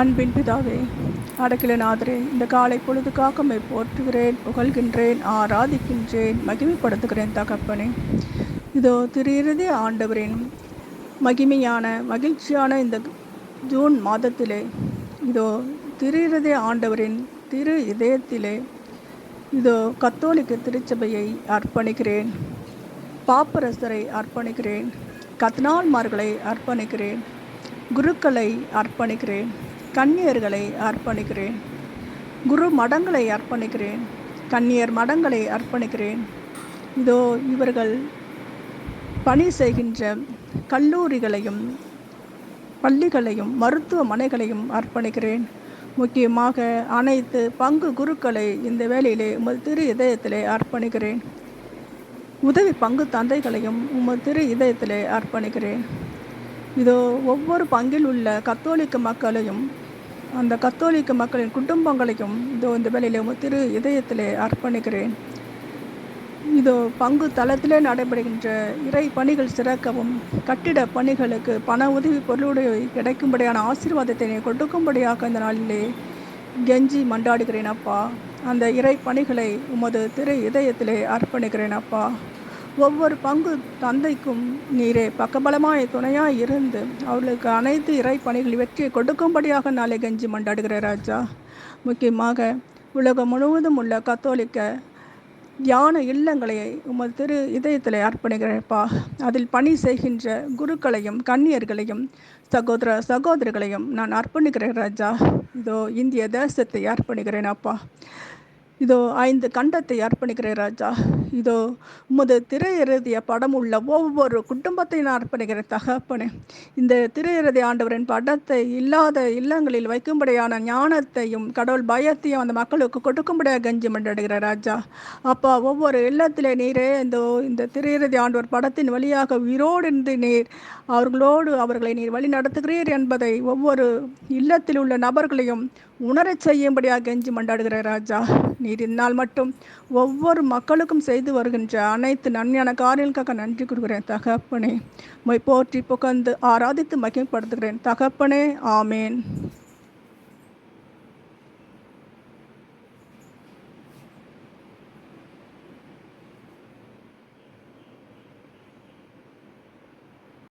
அன்பின் பிதாவே அடக்கிலநாதரே இந்த காலை பொழுது காக்கமை போற்றுகிறேன் புகழ்கின்றேன் ஆராதிக்கின்றேன் மகிமைப்படுத்துகிறேன் தகப்பனே. இதோ திரு ஆண்டவரின் மகிமையான மகிழ்ச்சியான இந்த ஜூன் மாதத்திலே இதோ திரு ஆண்டவரின் திரு இதயத்திலே இதோ கத்தோலிக்க திருச்சபையை அர்ப்பணிக்கிறேன் பாப்பரசரை அர்ப்பணிக்கிறேன் கத்னால்மார்களை அர்ப்பணிக்கிறேன் குருக்களை அர்ப்பணிக்கிறேன். கன்னியர்களை அர்ப்பணிக்கிறேன். குரு மடங்களை அர்ப்பணிக்கிறேன். கன்னியர் மடங்களை அர்ப்பணிக்கிறேன். இதோ இவர்கள் பணி செய்கின்ற கல்லூரிகளையும் பள்ளிகளையும் மருத்துவமனைகளையும் அர்ப்பணிக்கிறேன். முக்கியமாக அனைத்து பங்கு குருக்களை இந்த வேலையிலே உமது திரு இதயத்திலே அர்ப்பணிக்கிறேன். உதவி பங்கு தந்தைகளையும் உமது திரு இதயத்திலே அர்ப்பணிக்கிறேன். இதோ ஒவ்வொரு பங்கில் உள்ள கத்தோலிக்க மக்களையும் அந்த கத்தோலிக்க மக்களின் குடும்பங்களையும் இதோ இந்த வேலையில் உங்கள் திரு இதயத்திலே அர்ப்பணிக்கிறேன். இதோ பங்கு தளத்திலே நடைபெறுகின்ற இறை பணிகள் சிறக்கவும் கட்டிட பணிகளுக்கு பண உதவி பொருளுடைய கிடைக்கும்படியான ஆசீர்வாதத்தை நீ கொடுக்கும்படியாக இந்த நாளிலே கெஞ்சி மண்டாடுகிறேன் அப்பா. அந்த இறை பணிகளை உமது திரு இதயத்திலே அர்ப்பணிக்கிறேன் அப்பா. ஒவ்வொரு பங்கு தந்தைக்கும் நீரே. பக்கபலமாய் துணையாய் இருந்து அவர்களுக்கு அனைத்து இறை பணிகள் வெற்றியை கொடுக்கும்படியாக நாளை கெஞ்சி மண்டாடுகிற ராஜா. முக்கியமாக உலகம் முழுவதும் உள்ள கத்தோலிக்க தியான இல்லங்களை உமது திரு இதயத்தில் அர்ப்பணிக்கிறப்பா அதில் பணி செய்கின்ற குருக்களையும் கன்னியர்களையும் சகோதர சகோதரிகளையும் நான் அர்ப்பணிக்கிறேன் ராஜா. இதோ இந்திய தேசத்தை அர்ப்பணிக்கிறேன் அப்பா. இதோ ஐந்து கண்டத்தை அர்ப்பணிக்கிறேன் ராஜா. இதோ உமது திரையெழுதிய படம் உள்ள ஒவ்வொரு குடும்பத்தையும் நான் அர்ப்பணிக்கிறேன் தகப்பனே. இந்த திரையிறதி ஆண்டவரின் படத்தை இல்லாத இல்லங்களில் வைக்கும்படியான ஞானத்தையும் கடவுள் பயத்தையும் அந்த மக்களுக்கு கொடுக்கும்படியாக கஞ்சி மண்டடுகிற ராஜா. அப்பா ஒவ்வொரு இல்லத்திலே நீரே இந்த இந்த திரையிறதி ஆண்டவர் படத்தின் வழியாக உயிரோடு நீர் அவர்களோடு அவர்களை நீர் வழி நடத்துகிறீர் என்பதை ஒவ்வொரு இல்லத்தில் உள்ள நபர்களையும் உணரச் செய்யும்படியாக கெஞ்சி மண்டாடுகிற ராஜா நீர் இந்நாள் மட்டும் ஒவ்வொரு மக்களுக்கும் செய்து வருகின்ற அனைத்து நன்மையான காரியங்களுக்காக நன்றி கொடுக்கிறேன் தகப்பனே. மொய் போற்றி புகழ்ந்து ஆராதித்து மகிழ்படுத்துகிறேன் தகப்பனே. ஆமேன்.